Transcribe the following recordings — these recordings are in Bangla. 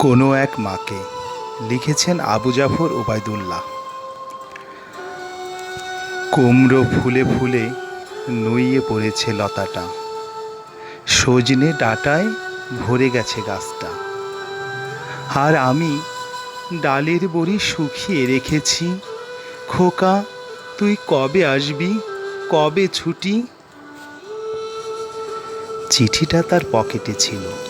কোনো এক মাকে লিখেছেন আবু জাফর ওবায়দুল্লাহ। কুমড়ো ফুলে ফুলে নুইয়ে পড়েছে লতাটা। সজনে ডাটায় ভরে গেছে গাছটা। আর আমি ডালের বড়ি শুকিয়ে রেখেছি। খোকা, তুই কবে আসবি? কবে ছুটি? চিঠিটা তার পকেটে ছিল।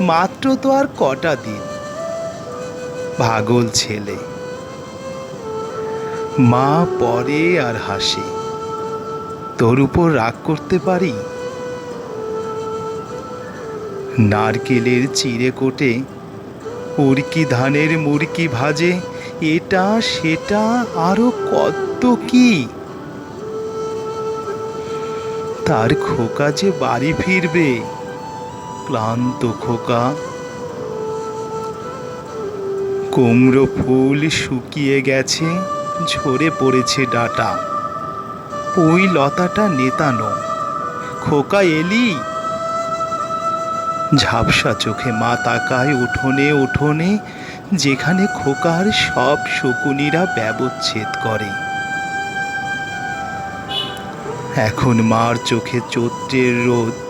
মাত্র তো আর কটা দিন। পাগল ছেলে। মা পরে আর হাসে। তোর উপর রাগ করতে পারি? নারকেলের চিড়ে কোটে উড়কি ধানের মুরকি ভাজে, এটা সেটা আরও কত কি? তার খোকা যে বাড়ি ফিরবে। ক্লান্ত খোকা। কুমড়ো ফুল শুকিয়ে গেছে, ঝরে পড়েছে ডাটা। ওই লতাটা নেতানো। খোকা এলি? ঝাপসা চোখে মা তাকায় উঠোনে উঠোনে, যেখানে খোকার সব শকুনিরা ব্যবচ্ছেদ করে। এখন মার চোখে চৈত্রের রোদ।